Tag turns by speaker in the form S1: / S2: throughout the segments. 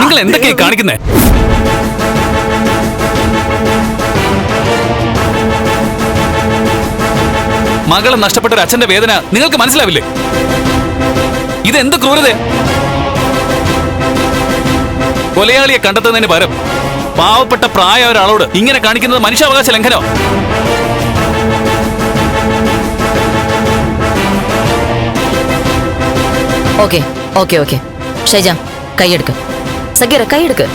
S1: നിങ്ങൾ എന്തൊക്കെയാ കാണിക്കുന്നേ? മകളെ നഷ്ടപ്പെട്ട ഒരു അച്ഛന്റെ വേദന നിങ്ങൾക്ക് മനസ്സിലാവില്ലേ? ഇതെന്ത് ക്രൂരത? കൊലയാളിയെ കണ്ടെത്തുന്നതിന് പകരം പാവപ്പെട്ട പ്രായ ഒരാളോട് ഇങ്ങനെ കാണിക്കുന്നത് മനുഷ്യാവകാശ ലംഘനോ?
S2: Okay okay okay. ഷൈജ കൈയെടുക്ക്. സക്കീറ കൈയെടുക്ക്.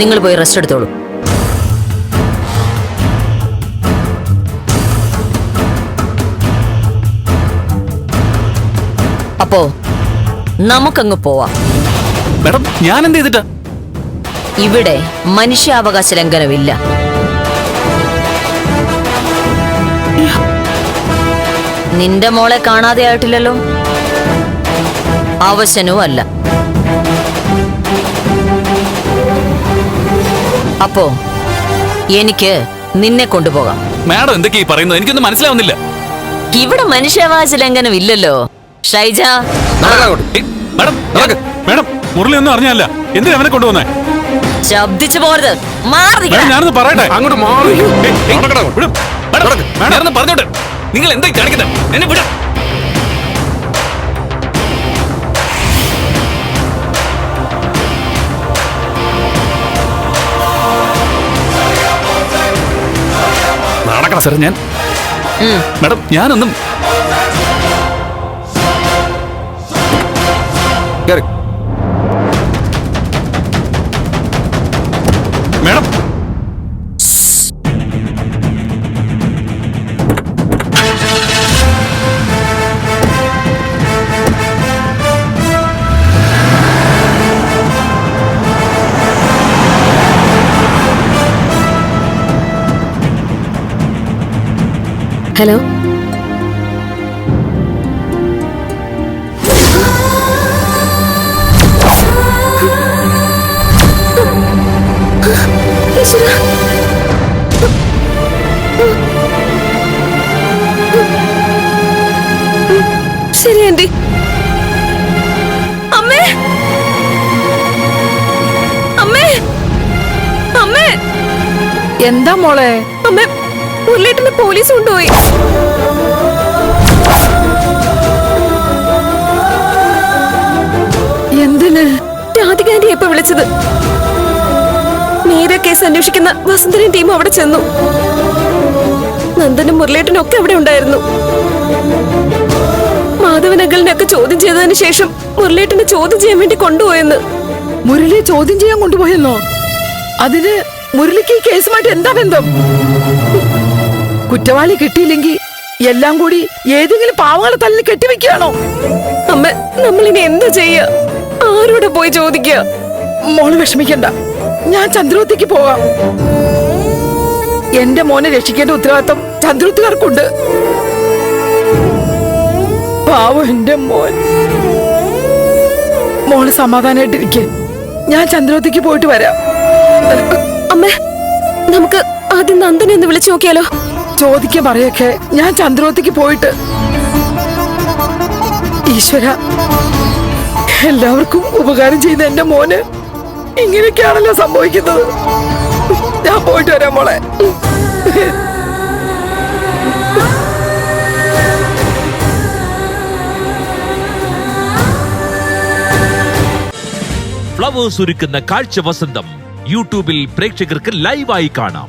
S2: നിങ്ങൾ പോയി റെസ്റ്റ് എടുത്തോളൂ. അപ്പോ നമുക്കങ്ങ് പോവാം.
S1: മാഡം ഞാൻ എന്ത് ചെയ്തിട്ടാ?
S2: ഇവിടെ മനുഷ്യാവകാശ ലംഘനമില്ല. നിന്റെ മോളെ കാണാതെ ആയിട്ടില്ലല്ലോ അവശനും അല്ല അപ്പോ എനിക്ക് നിന്നെ കൊണ്ടുപോകാം.
S1: മാഡം എന്തൊക്കെയാ പറയുന്നത്? എനിക്കൊന്നും മനസ്സിലാവുന്നില്ല.
S2: ഇവിടെ മനുഷ്യാവകാശ ലംഘനം ഇല്ലല്ലോ. ഷൈജ.
S1: മാഡം
S3: നടക്ക്. മേഡം മുരളി ഒന്നും അറിഞ്ഞല്ല എന്തിനാ അവനെ കൊണ്ടുവന്നേ?
S2: ശബ്ദിച്ചു പോരുത് മാറി
S3: മേഡം ഞാനൊന്ന് പറയട്ടെ?
S4: അങ്ങോട്ട് മാറി
S1: പറഞ്ഞോട്ടെ. നിങ്ങൾ എന്താ ഈ കാണിക്കുന്നത് എന്നെ വിടാം.
S4: നടക്കണം
S1: സാർ ഞാൻ
S2: മേഡം
S1: മാഡം ഞാനൊന്നും
S4: കേറി.
S2: ഹലോ
S5: ശരി ആന്റി. അമ്മേ. അമ്മേ. അമ്മേ.
S6: എന്താ മോളെ?
S5: അമ്മേ മുരളേട്ടനെ പോലീസ് കൊണ്ടുപോയി.
S6: എന്തിന്?
S5: രാധികാന്റി എപ്പോ വിളിച്ചത്. മീര കേസ് അന്വേഷിക്കുന്ന വസന്തരൻ ടീം അവിടെ ചെന്നു. നന്ദനും മുരളേട്ടനും ഒക്കെ അവിടെ ഉണ്ടായിരുന്നു. മാധവനഗലിനെ ഒക്കെ ചോദ്യം ചെയ്തതിന് ശേഷം മുരളേട്ടനെ ചോദ്യം ചെയ്യാൻ വേണ്ടി കൊണ്ടുപോയെന്ന്.
S6: മുരളി ചോദ്യം ചെയ്യാൻ കൊണ്ടുപോയെന്നോ? അതിന് മുരളിക്ക് ഈ കേസുമായിട്ട് എന്താ ബന്ധം? കുറ്റവാളി കിട്ടിയില്ലെങ്കിൽ എല്ലാം കൂടി ഏതെങ്കിലും പാവങ്ങളെ തല്ലിൽ കെട്ടിവെക്കുകയാണോ?
S5: അമ്മ നമ്മളിനി എന്താ ചെയ്യ? ആരോടെ പോയി ചോദിക്കുക
S6: മോൾ വിഷമിക്കണ്ട. ഞാൻ ചന്ദ്രവത്തിക്ക് പോകാം. എന്റെ മോനെ രക്ഷിക്കേണ്ട ഉത്തരവാദിത്തം ചന്ദ്രവത്തുകാർക്കുണ്ട് പാവം എന്റെ മോൻ. മോൾ സമാധാനായിട്ടിരിക്കെ ഞാൻ ചന്ദ്രവത്തിക്ക് പോയിട്ട് വരാം.
S5: അമ്മ നമുക്ക് ആദ്യം നന്ദനെ ഒന്ന് വിളിച്ചു നോക്കിയാലോ?
S6: ചോദിക്കാൻ പറയൊക്കെ ഞാൻ ചന്ദ്രോത്തിക്ക് പോയിട്ട്. ഈശ്വര എല്ലാവർക്കും ഉപകാരം ചെയ്യുന്ന എന്റെ മോന് ഇങ്ങനെയൊക്കെയാണല്ലോ സംഭവിക്കുന്നത്. ഞാൻ പോയിട്ട് വരാം മോളെ.
S7: ഫ്ലവേഴ്സ് ഒരുക്കുന്ന കാഴ്ച വസന്തം യൂട്യൂബിൽ പ്രേക്ഷകർക്ക് ലൈവായി കാണാം.